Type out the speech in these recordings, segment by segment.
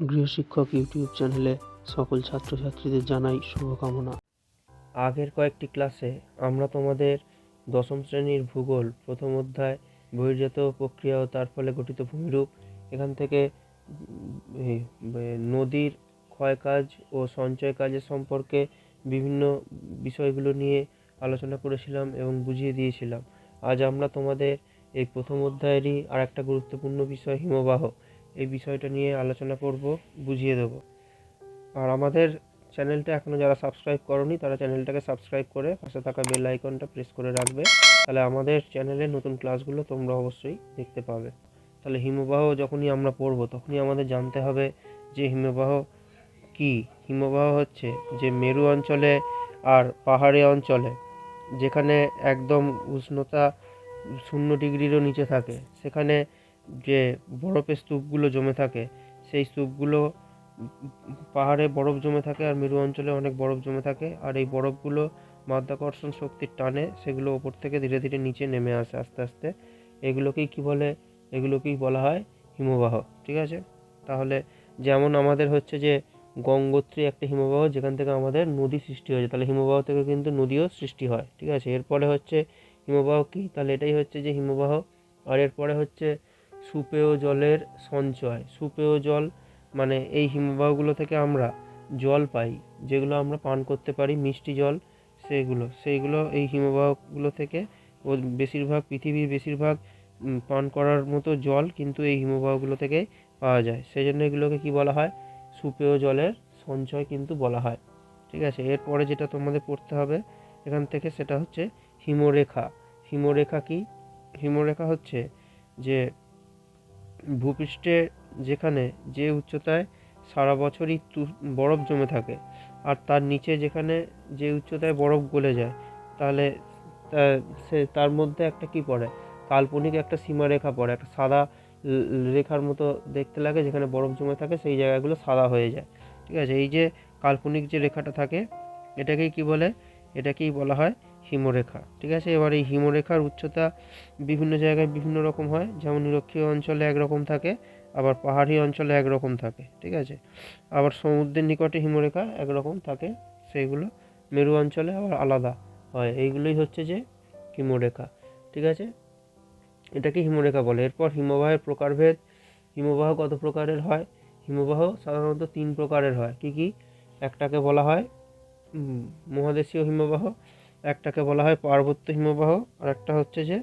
গৃহশিক্ষক YouTube চ্যানেলে সকল ছাত্রছাত্রীদের জানাই শুভকামনা। আগের কয়েকটি ক্লাসে আমরা তোমাদের দশম শ্রেণির ভূগোল, প্রথম অধ্যায়, বহির্জাত প্রক্রিয়া ও তার ফলে গঠিত ভূমিরূপ, এখান থেকে নদীর ক্ষয়কাজ ও সঞ্চয় কাজের সম্পর্কে বিভিন্ন বিষয়গুলো নিয়ে আলোচনা করেছিলাম এবং বুঝিয়ে দিয়েছিলাম। আজ আমরা তোমাদের এই প্রথম অধ্যায়েরই আর একটা গুরুত্বপূর্ণ বিষয় হিমবাহ এই বিষয়টা নিয়ে আলোচনা করব, বুঝিয়ে দেব। আর আমাদের চ্যানেলটা এখনও যারা সাবস্ক্রাইব করনি, তারা চ্যানেলটাকে সাবস্ক্রাইব করে পাশে থাকা বেল আইকনটা প্রেস করে রাখবে। তাহলে আমাদের চ্যানেলে নতুন ক্লাসগুলো তোমরা অবশ্যই দেখতে পাবে। তাহলে হিমবাহ যখনই আমরা পড়ব, তখনই আমাদের জানতে হবে যে হিমবাহ কি? হিমবাহ হচ্ছে যে মেরু অঞ্চলে আর পাহাড়ি অঞ্চলে, যেখানে একদম উষ্ণতা শূন্য ডিগ্রিরও নিচে থাকে। সেখানে যে বরফের স্তূপগুলো জমে থাকে, সেই স্তূপগুলো পাহাড়ে বরফ জমে থাকে আর মেরু অঞ্চলে অনেক বরফ জমে থাকে। আর এই বরফগুলো মাধ্যাকর্ষণ শক্তির টানে সেগুলো ওপর থেকে ধীরে ধীরে নিচে নেমে আসে আস্তে আস্তে। এগুলোকেই কি বলে? এগুলোকেই বলা হয় হিমবাহ, ঠিক আছে? তাহলে যেমন আমাদের হচ্ছে যে গঙ্গোত্রী একটা হিমবাহ, যেখান থেকে আমাদের নদী সৃষ্টি হয়েছে, তাহলে হিমবাহ থেকে কিন্তু নদীও সৃষ্টি হয়, ঠিক আছে? এরপরে হচ্ছে হিমবাহ কী? তাহলে এটাই হচ্ছে যে হিমবাহ। আর এরপরে হচ্ছে সুপেয় জলের সঞ্চয়। সুপেয় জল মানে এই হিমবাহগুলো থেকে আমরা জল পাই, যেগুলো আমরা পান করতে পারি, মিষ্টি জল, সেগুলো। সেইগুলো এই হিমবাহগুলো থেকে ও বেশিরভাগ, পৃথিবীর বেশিরভাগ পান করার মতো জল কিন্তু এই হিমবাহগুলো থেকে পাওয়া যায়। সেই জন্য এগুলোকে কি বলা হয়? সুপেয় জলের সঞ্চয় কিন্তু বলা হয়। ঠিক আছে? এরপরে যেটা তোমাদের পড়তে হবে এখান থেকে সেটা হচ্ছে হিমরেখা। হিমরেখা কি? হিমরেখা হচ্ছে যে ভূপৃষ্ঠে যেখানে যে উচ্চতায় সারা বছরই বরফ জমে থাকে আর তার নিচে যেখানে যে উচ্চতায় বরফ গলে যায়, তাহলে সে, তার মধ্যে একটা কি পড়ে? কাল্পনিক একটা সীমারেখা পড়ে, একটা সাদা রেখার মতো দেখতে লাগে যেখানে বরফ জমে থাকে সেই জায়গাগুলো সাদা হয়ে যায়। ঠিক আছে? এই যে কাল্পনিক যে রেখাটা থাকে, এটাকেই কি বলে? এটাকেই বলা হয় হিমরেখা। ঠিক আছে? এবার এই হিমরেখার উচ্চতা বিভিন্ন জায়গায় বিভিন্ন রকম হয়। যেমন নিরক্ষীয় অঞ্চলে একরকম থাকে, আবার পাহাড়ি অঞ্চলে একরকম থাকে। ঠিক আছে? আবার সমুদ্রের নিকটে হিমরেখা একরকম থাকে, সেইগুলো মেরু অঞ্চলে আবার আলাদা হয়। এইগুলোই হচ্ছে যে হিমরেখা। ঠিক আছে? এটাকে হিমরেখা বলে। এরপর হিমবাহের প্রকারভেদ, হিমবাহ কত প্রকারের হয়? হিমবাহ সাধারণত তিন প্রকারের হয়। কি কি? একটাকে বলা হয় মহাদেশীয় হিমবাহ একটাকে বলা হয় পার্বত্য হিমবাহ আর একটা হচ্ছে যে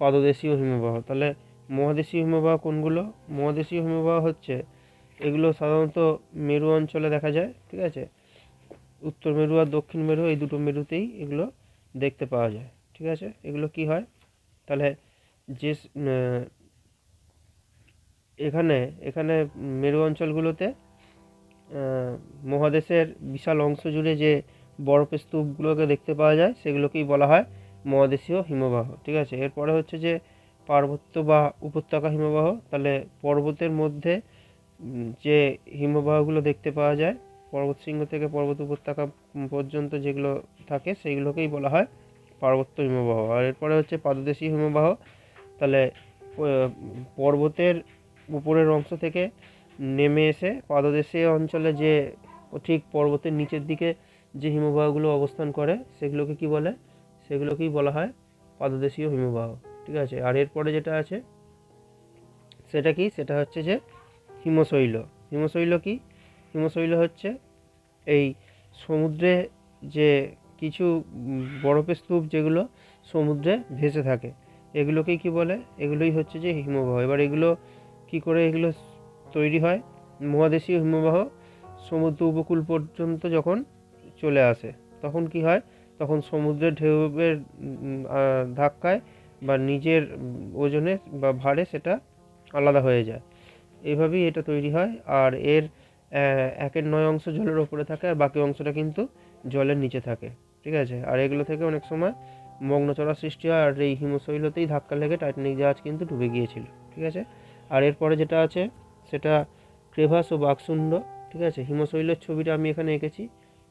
পাদদেশীয় হিমবাহ। তাহলে মহাদেশীয় হিমবাহ কোনগুলো? মহাদেশীয় হিমবাহ হচ্ছে, এগুলো সাধারণত মেরু অঞ্চলে দেখা যায়, ঠিক আছে? উত্তর মেরু আর দক্ষিণ মেরু এই দুটো মেরুতেই এগুলো দেখতে পাওয়া যায়, ঠিক আছে? এগুলো কি হয়? তাহলে যে এখানে এখানে মেরু অঞ্চলগুলোতে মহাদেশের বিশাল অংশ জুড়ে যে বরফের স্তূপগুলোকে দেখতে পাওয়া যায়, সেগুলোকেই বলা হয় মহাদেশীয় হিমবাহ। ঠিক আছে? এরপরে হচ্ছে যে পার্বত্য বা উপত্যকা হিমবাহ, তাহলে পর্বতের মধ্যে যে হিমবাহগুলো দেখতে পাওয়া যায় পর্বতশৃঙ্গ থেকে পর্বত উপত্যকা পর্যন্ত যেগুলো থাকে, সেইগুলোকেই বলা হয় পার্বত্য হিমবাহ। আর এরপরে হচ্ছে পাদদেশী হিমবাহ, তাহলে পর্বতের উপরের অংশ থেকে নেমে এসে পাদদেশীয় অঞ্চলে যে, ঠিক পর্বতের নিচের দিকে যে হিমবাহগুলো অবস্থান করে, সেগুলোকে কি বলে? সেগুলোকেই বলা হয় পাদদেশীয় হিমবাহ। ঠিক আছে? আর এরপরে যেটা আছে, সেটা কি? সেটা হচ্ছে যে হিমশৈল। হিমশৈল কি? হিমশৈল হচ্ছে এই সমুদ্রে যে কিছু বরফের স্তূপ যেগুলো সমুদ্রে ভেসে থাকে, এগুলোকেই কি বলে? এগুলোই হচ্ছে যে হিমবাহ। এবার এগুলো কি করে এগুলো তৈরি হয়? মহাদেশীয় হিমবাহ সমুদ্র উপকূল পর্যন্ত যখন চলে আসে। তখন কি হয়? তখন সমুদ্রের ঢেউয়ের ধাক্কায় বা নিজের ওজনে বা ভারে সেটা আলাদা হয়ে যায়। এইভাবেই এটা তৈরি হয়। আর এর একের নয় অংশ জলের ওপরে থাকে আর বাকি অংশটা কিন্তু জলের নিচে থাকে। ঠিক আছে? আর এগুলো থেকে অনেক সময় মগ্নচড়া সৃষ্টি হয় আর এই হিমশৈলতেই ধাক্কা লেগে টাইটানিক জাহাজ কিন্তু ডুবে গিয়েছিল। ঠিক আছে? আর এরপরে যেটা আছে, সেটা ক্রেভাস ও বাকসুন্ড। ঠিক আছে? হিমশৈলের ছবিটা আমি এখানে এঁকেছি।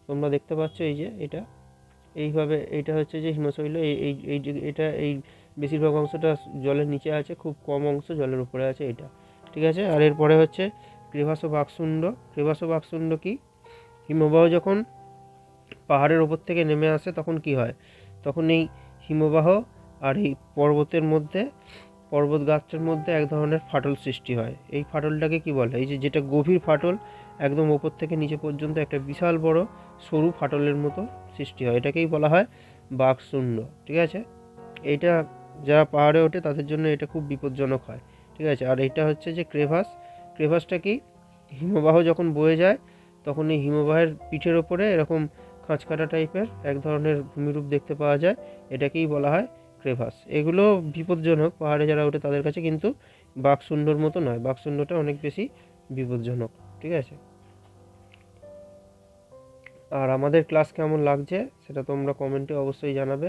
তোমরা দেখতে পাচ্ছ এই যে এটা। এইভাবে এটা হচ্ছে যে হিমশৈল। এই এই এটা, এই বেশিরভাগ অংশটা জলের নিচে আছে, খুব কম অংশ জলের উপরে আছে এটা। ঠিক আছে? আর এরপরে হচ্ছে ক্রেভাস বাকশুণ্ড ক্রেভাস বাকশুণ্ড কি? হিমবাহ যখন পাহাড়ের ওপর থেকে নেমে আসে, তখন কি হয়? তখন এই হিমবাহ আর এই পর্বতের মধ্যে পর্বত গাছটার মধ্যে এক ধরনের ফাটল সৃষ্টি হয়। এই ফাটলটাকে কি বলে? এই যে যেটা গভীর ফাটল, একদম ওপর থেকে নিচে পর্যন্ত একটা বিশাল বড় সরু ফাটলের মতো সৃষ্টি হয়। এটাকেই বলা হয় বাঘশূন্য ঠিক আছে? এইটা যারা পাহাড়ে ওঠে, তাদের জন্য এটা খুব বিপজ্জনক হয়, ঠিক আছে? আর এটা হচ্ছে যে ক্রেভাস, ক্রেভাসটা কি? হিমবাহ যখন বয়ে যায়, তখন এই হিমবাহের পিঠের ওপরে এরকম খাঁচকাটা টাইপের এক ধরনের ভূমিরূপ দেখতে পাওয়া যায়। এটাকেই বলা হয় ক্রেভাস। এগুলো বিপজ্জনক, পাহাড়ে যারা ওঠে তাদের কাছে কিন্তু বাঘশূন্যর মতো নয়। বাঘশূন্যটা অনেক বেশি বিপজ্জনক, ঠিক আছে? আর আমাদের ক্লাস কেমন লাগছে সেটা তোমরা কমেন্টে অবশ্যই জানাবে।